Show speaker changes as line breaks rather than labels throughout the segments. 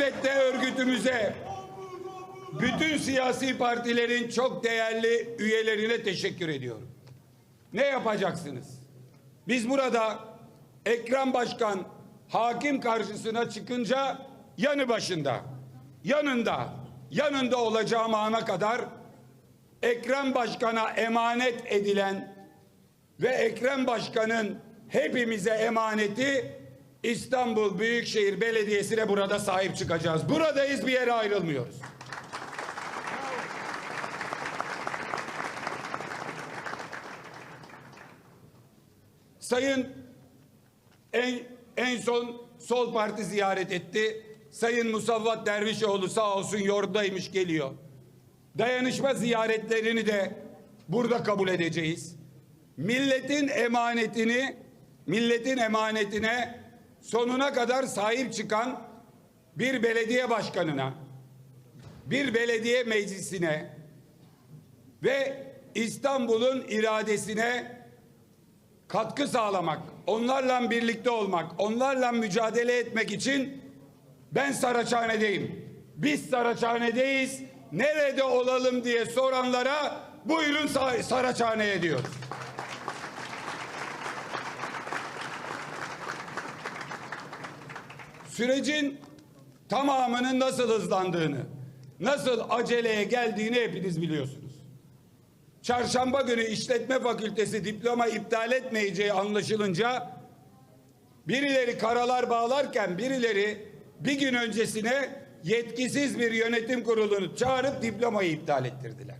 Elbette örgütümüze bütün siyasi partilerin çok değerli üyelerine teşekkür ediyorum. Ne yapacaksınız? Biz burada Ekrem Başkan hakim karşısına çıkınca yanı başında, yanında, yanında olacağım ana kadar Ekrem Başkan'a emanet edilen ve Ekrem Başkan'ın hepimize emaneti İstanbul Büyükşehir Belediyesi'ne burada sahip çıkacağız. Buradayız bir yere ayrılmıyoruz. Sayın en, en son Sol Parti ziyaret etti. Sayın Musavvat Dervişoğlu sağ olsun yordaymış geliyor. Dayanışma ziyaretlerini de burada kabul edeceğiz. Milletin emanetini, milletin emanetine sonuna kadar sahip çıkan bir belediye başkanına, bir belediye meclisine ve İstanbul'un iradesine katkı sağlamak, onlarla birlikte olmak, onlarla mücadele etmek için ben Saraçhane'deyim. Biz Saraçhane'deyiz. Nerede olalım diye soranlara buyurun Sa- Saraçhane'ye diyoruz. Sürecin tamamının nasıl hızlandığını, nasıl aceleye geldiğini hepiniz biliyorsunuz. Çarşamba günü işletme fakültesi diploma iptal etmeyeceği anlaşılınca birileri karalar bağlarken birileri bir gün öncesine yetkisiz bir yönetim kurulunu çağırıp diplomayı iptal ettirdiler.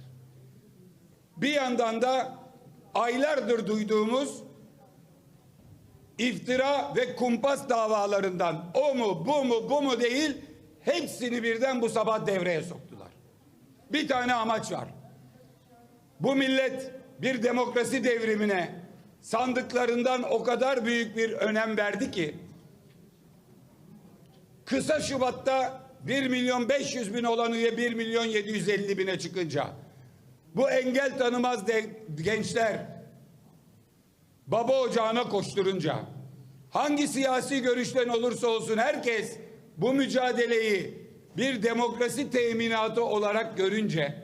Bir yandan da aylardır duyduğumuz iftira ve kumpas davalarından o mu bu mu bu mu değil hepsini birden bu sabah devreye soktular. Bir tane amaç var. Bu millet bir demokrasi devrimine sandıklarından o kadar büyük bir önem verdi ki kısa Şubat'ta 1 milyon 500 bin olan üye 1 milyon 750 bine çıkınca bu engel tanımaz de, gençler baba ocağına koşturunca hangi siyasi görüşten olursa olsun herkes bu mücadeleyi bir demokrasi teminatı olarak görünce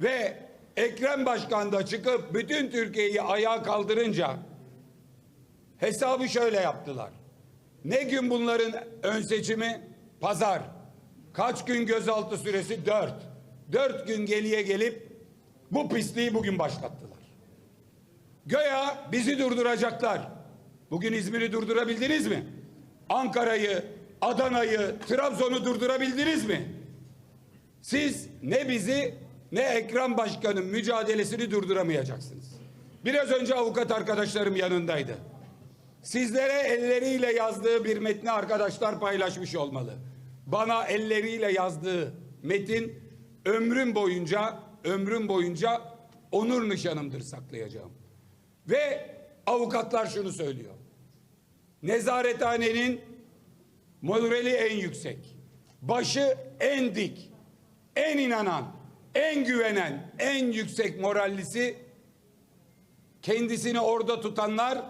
ve Ekrem Başkan da çıkıp bütün Türkiye'yi ayağa kaldırınca hesabı şöyle yaptılar. Ne gün bunların ön seçimi? Pazar. Kaç gün gözaltı süresi? Dört. Dört gün geriye gelip bu pisliği bugün başlattılar. Göya bizi durduracaklar. Bugün İzmir'i durdurabildiniz mi? Ankara'yı, Adana'yı, Trabzon'u durdurabildiniz mi? Siz ne bizi ne Ekrem Başkan'ın mücadelesini durduramayacaksınız. Biraz önce avukat arkadaşlarım yanındaydı. Sizlere elleriyle yazdığı bir metni arkadaşlar paylaşmış olmalı. Bana elleriyle yazdığı metin ömrüm boyunca ömrüm boyunca onur nişanımdır saklayacağım. Ve avukatlar şunu söylüyor. Nezarethanenin morali en yüksek. Başı en dik. En inanan, en güvenen, en yüksek morallisi kendisini orada tutanlar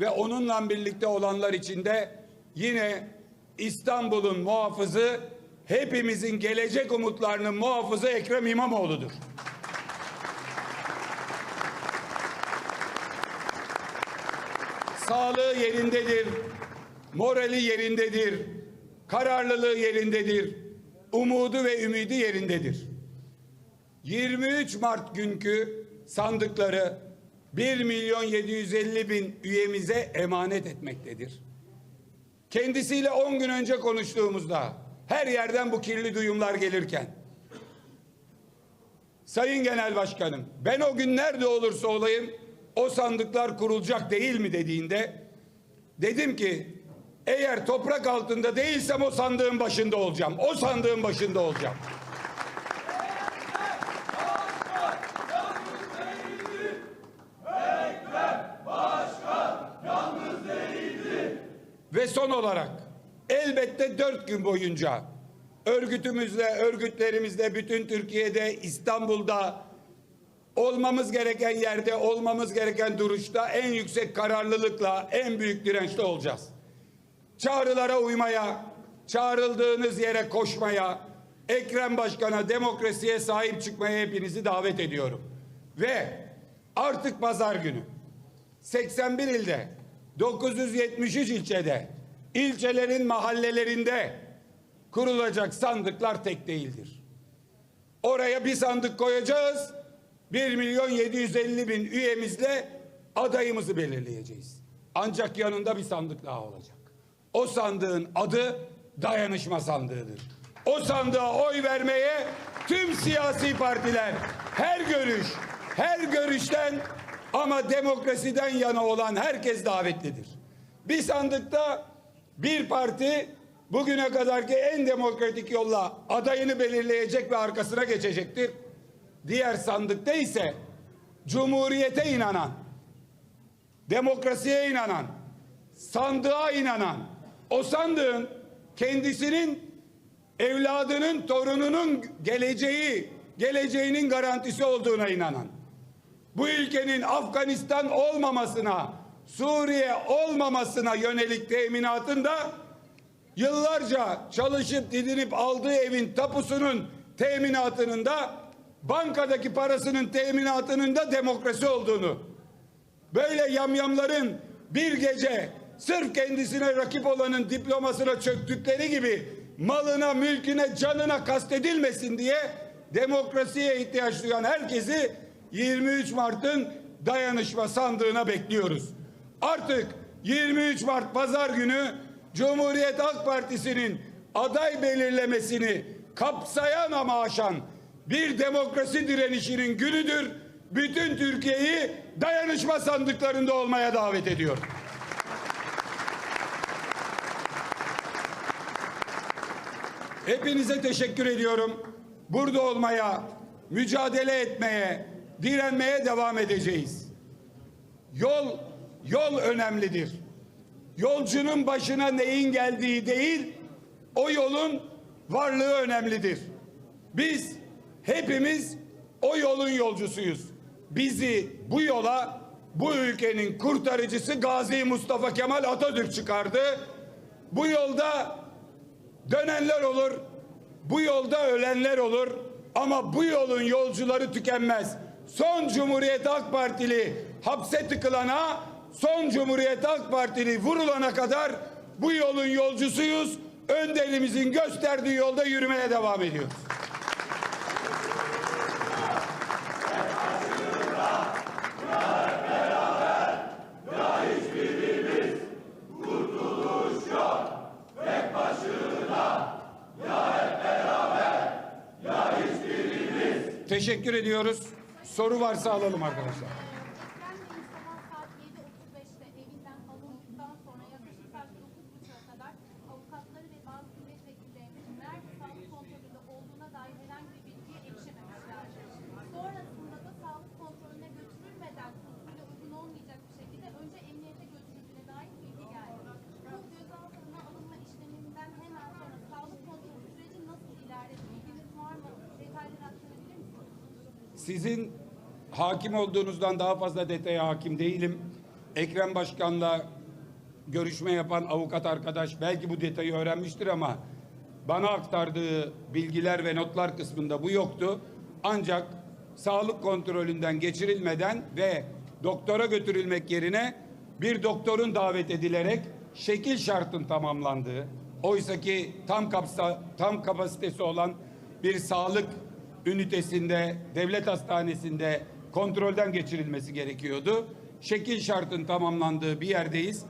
ve onunla birlikte olanlar içinde yine İstanbul'un muhafızı hepimizin gelecek umutlarının muhafızı Ekrem İmamoğlu'dur. Sağlığı yerindedir, morali yerindedir, kararlılığı yerindedir, umudu ve ümidi yerindedir. 23 Mart günkü sandıkları 1 milyon 750 bin üyemize emanet etmektedir. Kendisiyle 10 gün önce konuştuğumuzda her yerden bu kirli duyumlar gelirken Sayın Genel Başkanım ben o gün nerede olursa olayım o sandıklar kurulacak değil mi dediğinde dedim ki eğer toprak altında değilsem o sandığın başında olacağım. O sandığın başında olacağım. Ve son olarak elbette dört gün boyunca örgütümüzle, örgütlerimizle bütün Türkiye'de, İstanbul'da olmamız gereken yerde, olmamız gereken duruşta en yüksek kararlılıkla, en büyük dirençte olacağız. Çağrılara uymaya, çağrıldığınız yere koşmaya, Ekrem Başkan'a demokrasiye sahip çıkmaya hepinizi davet ediyorum. Ve artık pazar günü 81 ilde 973 ilçede ilçelerin mahallelerinde kurulacak sandıklar tek değildir. Oraya bir sandık koyacağız. 1 milyon 750 bin üyemizle adayımızı belirleyeceğiz. Ancak yanında bir sandık daha olacak. O sandığın adı dayanışma sandığıdır. O sandığa oy vermeye tüm siyasi partiler her görüş, her görüşten ama demokrasiden yana olan herkes davetlidir. Bir sandıkta bir parti bugüne kadarki en demokratik yolla adayını belirleyecek ve arkasına geçecektir. Diğer sandıkta ise cumhuriyete inanan, demokrasiye inanan, sandığa inanan, o sandığın kendisinin evladının, torununun geleceği, geleceğinin garantisi olduğuna inanan, bu ülkenin Afganistan olmamasına, Suriye olmamasına yönelik teminatında yıllarca çalışıp didinip aldığı evin tapusunun teminatının da bankadaki parasının teminatının da demokrasi olduğunu böyle yamyamların bir gece sırf kendisine rakip olanın diplomasına çöktükleri gibi malına, mülküne, canına kastedilmesin diye demokrasiye ihtiyaç duyan herkesi 23 Mart'ın dayanışma sandığına bekliyoruz. Artık 23 Mart pazar günü Cumhuriyet Halk Partisi'nin aday belirlemesini kapsayan ama aşan bir demokrasi direnişinin günüdür. Bütün Türkiye'yi dayanışma sandıklarında olmaya davet ediyorum. Hepinize teşekkür ediyorum. Burada olmaya, mücadele etmeye, direnmeye devam edeceğiz. Yol yol önemlidir. Yolcunun başına neyin geldiği değil, o yolun varlığı önemlidir. Biz hepimiz o yolun yolcusuyuz. Bizi bu yola bu ülkenin kurtarıcısı Gazi Mustafa Kemal Atatürk çıkardı. Bu yolda dönenler olur, bu yolda ölenler olur ama bu yolun yolcuları tükenmez. Son Cumhuriyet Halk Partili hapse tıkılana, son Cumhuriyet Halk Partili vurulana kadar bu yolun yolcusuyuz. Önderimizin gösterdiği yolda yürümeye devam ediyoruz. Teşekkür ediyoruz. Soru varsa alalım arkadaşlar.
Ekrem Bey'in sabah saat 7.35'te evinden alındıktan sonra yaklaşık saat 9.30'a kadar avukatları ve bazı milletvekillerinin nerede sağlık kontrolünde olduğuna dair herhangi bir bilgiye erişememişlerdi. Sonrasında da sağlık kontrolüne götürülmeden usulüne uygun olmayacak bir şekilde önce emniyete götürüldüğüne dair bilgi geldi. Bu gözaltına alınma işleminden hemen sonra sağlık kontrolü süreci nasıl ilerledi? Bilginiz var mı? Detayları aktarabilir misiniz?
Sizin hakim olduğunuzdan daha fazla detaya hakim değilim. Ekrem Başkan'la görüşme yapan avukat arkadaş belki bu detayı öğrenmiştir ama bana aktardığı bilgiler ve notlar kısmında bu yoktu. Ancak sağlık kontrolünden geçirilmeden ve doktora götürülmek yerine bir doktorun davet edilerek şekil şartın tamamlandığı, oysa ki tam kapsa, tam kapasitesi olan bir sağlık ünitesinde, devlet hastanesinde kontrolden geçirilmesi gerekiyordu. Şekil şartın tamamlandığı bir yerdeyiz.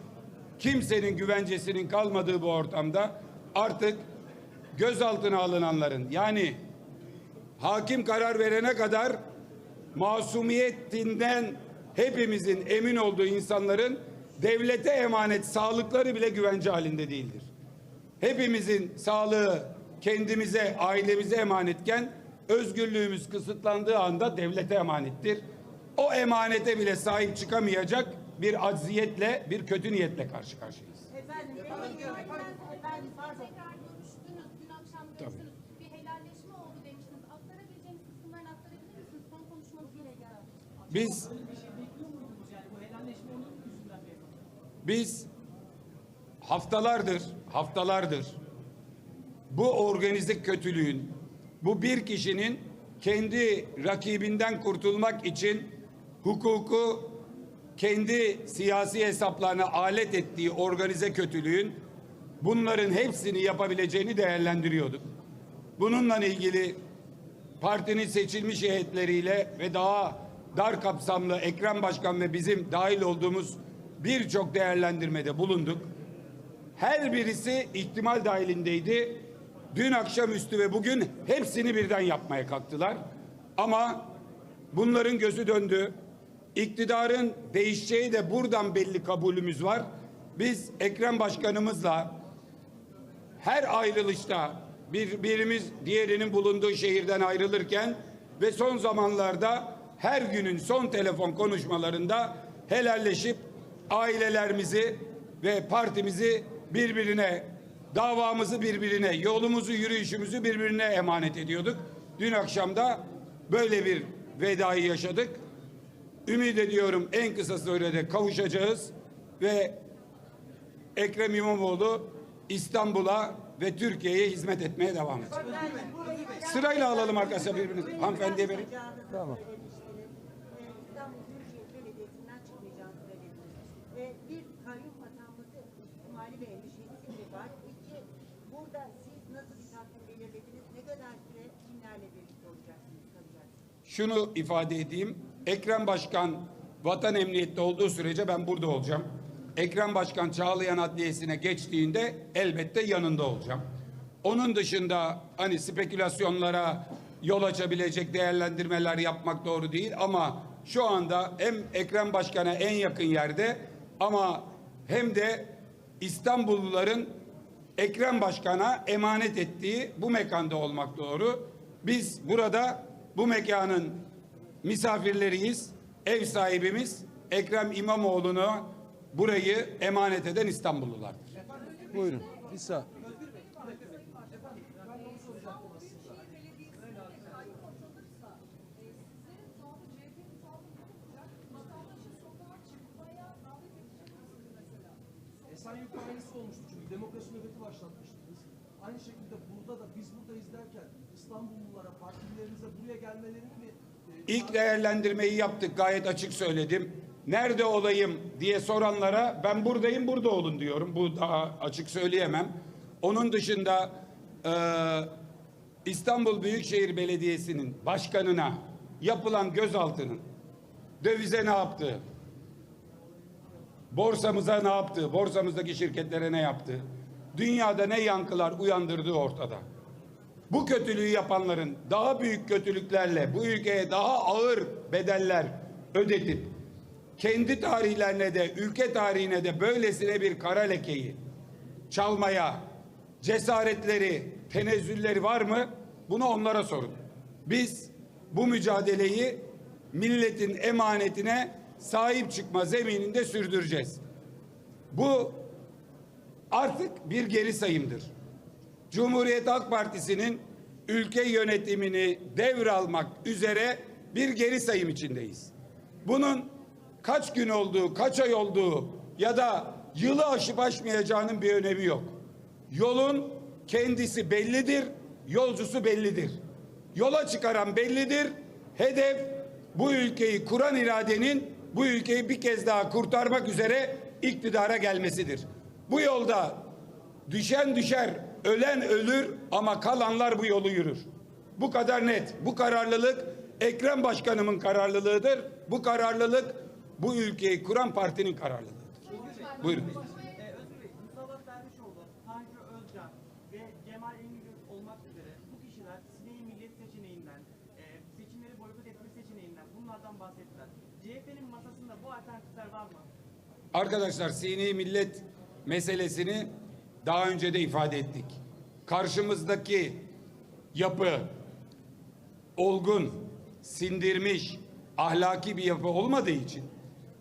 Kimsenin güvencesinin kalmadığı bu ortamda artık gözaltına alınanların yani hakim karar verene kadar masumiyetinden hepimizin emin olduğu insanların devlete emanet sağlıkları bile güvence halinde değildir. Hepimizin sağlığı kendimize, ailemize emanetken özgürlüğümüz kısıtlandığı anda devlete emanettir. O emanete bile sahip çıkamayacak bir acziyetle, bir kötü niyetle karşı karşıyayız.
Efendim, efendim, pardon. Tekrar görüştünüz, dün akşam görüştünüz. Bir helalleşme oldu demiştiniz. Aktarabileceğiniz kısımlarını aktarabilir misiniz? Son konuşmanız bile geldi.
Biz biz haftalardır haftalardır bu organize kötülüğün, bu bir kişinin kendi rakibinden kurtulmak için hukuku kendi siyasi hesaplarına alet ettiği organize kötülüğün bunların hepsini yapabileceğini değerlendiriyorduk. Bununla ilgili partinin seçilmiş heyetleriyle ve daha dar kapsamlı Ekrem Başkan ve bizim dahil olduğumuz birçok değerlendirmede bulunduk. Her birisi ihtimal dahilindeydi. Dün akşamüstü ve bugün hepsini birden yapmaya kalktılar. Ama bunların gözü döndü. İktidarın değişeceği de buradan belli kabulümüz var. Biz Ekrem Başkanımızla her ayrılışta bir birimiz diğerinin bulunduğu şehirden ayrılırken ve son zamanlarda her günün son telefon konuşmalarında helalleşip ailelerimizi ve partimizi birbirine davamızı birbirine yolumuzu yürüyüşümüzü birbirine emanet ediyorduk. Dün akşam da böyle bir vedayı yaşadık. Ümit ediyorum en kısa sürede kavuşacağız ve Ekrem İmamoğlu İstanbul'a ve Türkiye'ye hizmet etmeye devam edecek. Sırayla alalım arkadaşlar birbirinizi. Hanımefendiye verin.
Tamam. İstanbul Büyükşehir Belediyesi'nden çıkmayacağını söylediniz. Ve bir kayyum atanması ihtimali ve endişesi mi var? İki, burada siz nasıl bir takvim belirlediniz? Ne kadar süre kimlerle birlikte olacaksınız, kalacaksınız?
Şunu ifade edeyim. Ekrem Başkan vatan emniyette olduğu sürece ben burada olacağım. Ekrem Başkan Çağlayan Adliyesi'ne geçtiğinde elbette yanında olacağım. Onun dışında hani spekülasyonlara yol açabilecek değerlendirmeler yapmak doğru değil ama şu anda hem Ekrem Başkan'a en yakın yerde ama hem de İstanbulluların Ekrem Başkan'a emanet ettiği bu mekanda olmak doğru. Biz burada bu mekanın misafirleriyiz. Ev sahibimiz Ekrem İmamoğlu'nu burayı emanet eden İstanbullulardır.
Buyurun. Bir sağ.
Esenyurt aynısı olmuştu çünkü demokrasi nöbeti başlatmıştınız. Aynı şekilde burada da biz buradayız derken İstanbullulara, partilerinize buraya gelmelerini mi e,
İlk değerlendirmeyi yaptık gayet açık söyledim. Nerede olayım diye soranlara ben buradayım burada olun diyorum. Bu daha açık söyleyemem. Onun dışında e, İstanbul Büyükşehir Belediyesi'nin başkanına yapılan gözaltının dövize ne yaptığı, borsamıza ne yaptığı, borsamızdaki şirketlere ne yaptığı, dünyada ne yankılar uyandırdığı ortada. Bu kötülüğü yapanların daha büyük kötülüklerle bu ülkeye daha ağır bedeller ödetip kendi tarihlerine de ülke tarihine de böylesine bir kara lekeyi çalmaya cesaretleri, tenezzülleri var mı? Bunu onlara sorun. Biz bu mücadeleyi milletin emanetine sahip çıkma zemininde sürdüreceğiz. Bu artık bir geri sayımdır. Cumhuriyet Halk Partisi'nin ülke yönetimini devralmak üzere bir geri sayım içindeyiz. Bunun kaç gün olduğu, kaç ay olduğu ya da yılı aşıp aşmayacağının bir önemi yok. Yolun kendisi bellidir, yolcusu bellidir. Yola çıkaran bellidir. Hedef bu ülkeyi kuran iradenin bu ülkeyi bir kez daha kurtarmak üzere iktidara gelmesidir. Bu yolda Düşen düşer, ölen ölür ama kalanlar bu yolu yürür. Bu kadar net. Bu kararlılık Ekrem Başkanımın kararlılığıdır. Bu kararlılık bu ülkeyi kuran partinin kararlılığıdır. Buyurun.
Ee, Özgür Bey, Mustafa Dervişoğlu, Tanju Özcan ve Cemal Engin olmak üzere bu kişiler Sineği Millet seçeneğinden, e, seçimleri boykot etme seçeneğinden bunlardan bahsettiler. CHP'nin masasında bu alternatifler var mı?
Arkadaşlar sini millet meselesini daha önce de ifade ettik. Karşımızdaki yapı olgun, sindirmiş, ahlaki bir yapı olmadığı için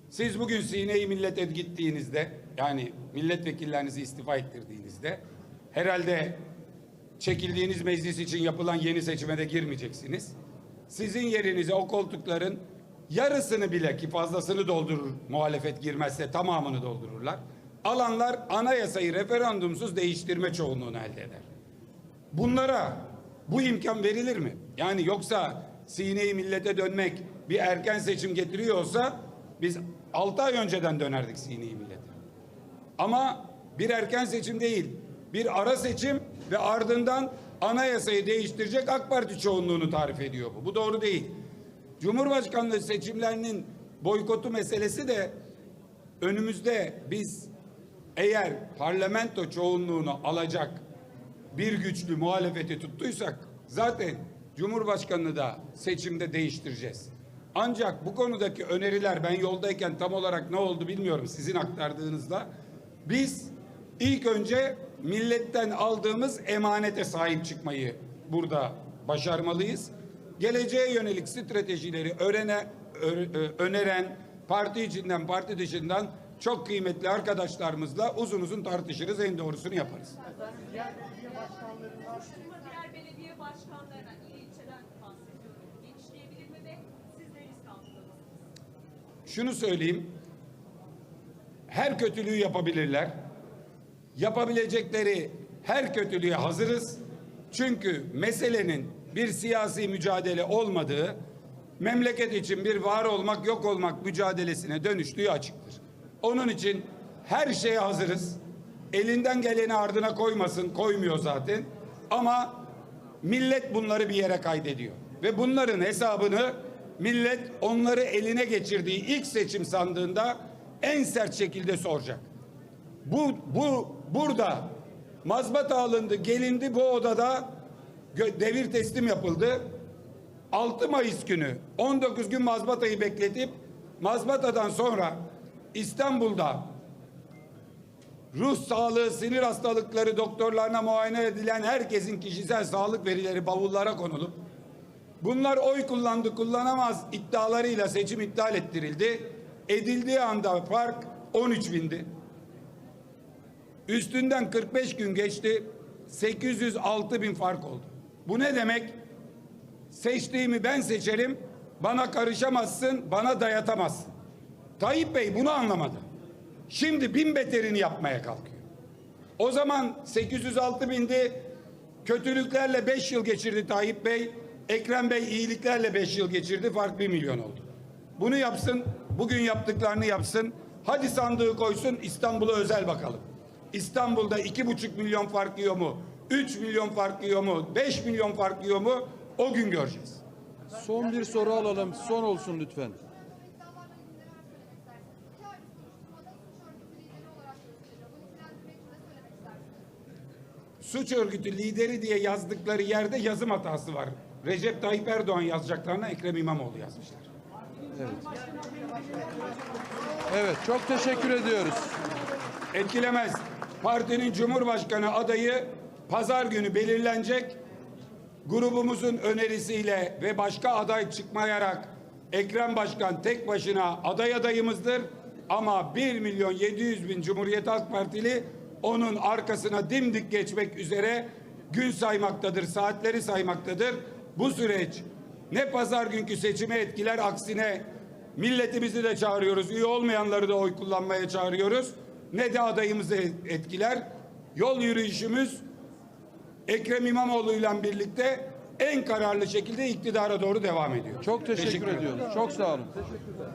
siz bugün sineyi millete gittiğinizde yani milletvekillerinizi istifa ettirdiğinizde herhalde çekildiğiniz meclis için yapılan yeni seçime de girmeyeceksiniz. Sizin yerinize o koltukların yarısını bile ki fazlasını doldurur muhalefet girmezse tamamını doldururlar. Alanlar anayasayı referandumsuz değiştirme çoğunluğunu elde eder. bunlara bu imkan verilir mi? Yani yoksa sineyi millete dönmek bir erken seçim getiriyorsa biz 6 ay önceden dönerdik sineyi millete. Ama bir erken seçim değil, bir ara seçim ve ardından anayasayı değiştirecek AK Parti çoğunluğunu tarif ediyor bu. Bu doğru değil. Cumhurbaşkanlığı seçimlerinin boykotu meselesi de önümüzde biz eğer parlamento çoğunluğunu alacak bir güçlü muhalefeti tuttuysak zaten Cumhurbaşkanını da seçimde değiştireceğiz. Ancak bu konudaki öneriler ben yoldayken tam olarak ne oldu bilmiyorum sizin aktardığınızda. Biz ilk önce milletten aldığımız emanete sahip çıkmayı burada başarmalıyız. Geleceğe yönelik stratejileri öğrene, ö- ö- öneren parti içinden parti dışından çok kıymetli arkadaşlarımızla uzun uzun tartışırız en doğrusunu yaparız. Şunu söyleyeyim. Her kötülüğü yapabilirler. Yapabilecekleri her kötülüğe hazırız. Çünkü meselenin bir siyasi mücadele olmadığı, memleket için bir var olmak yok olmak mücadelesine dönüştüğü açıktır. Onun için her şeye hazırız. Elinden geleni ardına koymasın, koymuyor zaten. Ama millet bunları bir yere kaydediyor. Ve bunların hesabını millet onları eline geçirdiği ilk seçim sandığında en sert şekilde soracak. Bu, bu burada mazbata alındı, gelindi bu odada devir teslim yapıldı. 6 Mayıs günü 19 gün mazbatayı bekletip mazbatadan sonra İstanbul'da ruh sağlığı, sinir hastalıkları doktorlarına muayene edilen herkesin kişisel sağlık verileri bavullara konulup bunlar oy kullandı kullanamaz iddialarıyla seçim iptal ettirildi. Edildiği anda fark 13 bindi. Üstünden 45 gün geçti. 806 bin fark oldu. Bu ne demek? Seçtiğimi ben seçerim. Bana karışamazsın, bana dayatamazsın. Tayyip Bey bunu anlamadı. Şimdi bin beterini yapmaya kalkıyor. O zaman 806 bindi. Kötülüklerle 5 yıl geçirdi Tayyip Bey. Ekrem Bey iyiliklerle 5 yıl geçirdi. Fark 1 milyon oldu. Bunu yapsın. Bugün yaptıklarını yapsın. Hadi sandığı koysun İstanbul'a özel bakalım. İstanbul'da iki buçuk milyon fark yiyor mu? 3 milyon fark yiyor mu? 5 milyon fark yiyor mu? O gün göreceğiz.
Son bir soru alalım. Son olsun lütfen.
İddialarla ilgili neler söylemek istersiniz? İki aylık soruşturmada suç örgütü lideri olarak gösteriliyor. Bunu nitelendirmek için ne söylemek istersiniz?
Suç örgütü lideri diye yazdıkları yerde yazım hatası var. Recep Tayyip Erdoğan yazacaklarına Ekrem İmamoğlu yazmışlar.
Evet, çok teşekkür ediyoruz.
etkilemez. Partinin Cumhurbaşkanı adayı pazar günü belirlenecek. Grubumuzun önerisiyle ve başka aday çıkmayarak Ekrem Başkan tek başına aday adayımızdır. Ama 1 milyon 700 bin Cumhuriyet Halk Partili onun arkasına dimdik geçmek üzere gün saymaktadır, saatleri saymaktadır. Bu süreç ne pazar günkü seçimi etkiler aksine milletimizi de çağırıyoruz. Üye olmayanları da oy kullanmaya çağırıyoruz. Ne de adayımızı etkiler. Yol yürüyüşümüz Ekrem İmamoğlu ile birlikte en kararlı şekilde iktidara doğru devam ediyor.
Çok teşekkür,
Teşekkür ederim.
ediyoruz. Çok sağ olun. Teşekkürler.